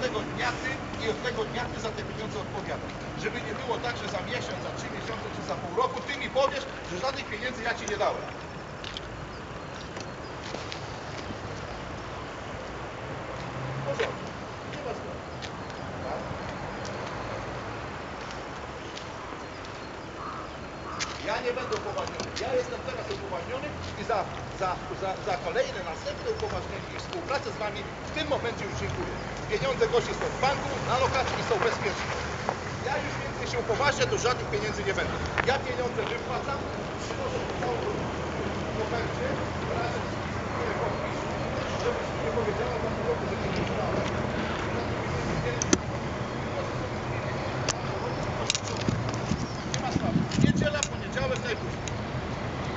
tego dnia ty i od tego dnia ty za te pieniądze odpowiadasz. Żeby nie było tak, że za miesiąc, za trzy miesiące czy za pół roku ty mi powiesz, że żadnych pieniędzy ja ci nie dałem. W porządku. Nie ma sprawy. Tak? Ja nie będę upoważniony. Ja jestem teraz upoważniony i za, za, za, za kolejne następne upoważnienie i współpracę z Wami w tym momencie już dziękuję. Pieniądze gości są w banku, na lokacji i są bezpieczne. Ja już więcej się upoważnię, to żadnych pieniędzy nie będę. Ja pieniądze wypłacam, przynoszę to całą kopercie, razem z podpiszę, żebyś nie powiedziała pół roku, że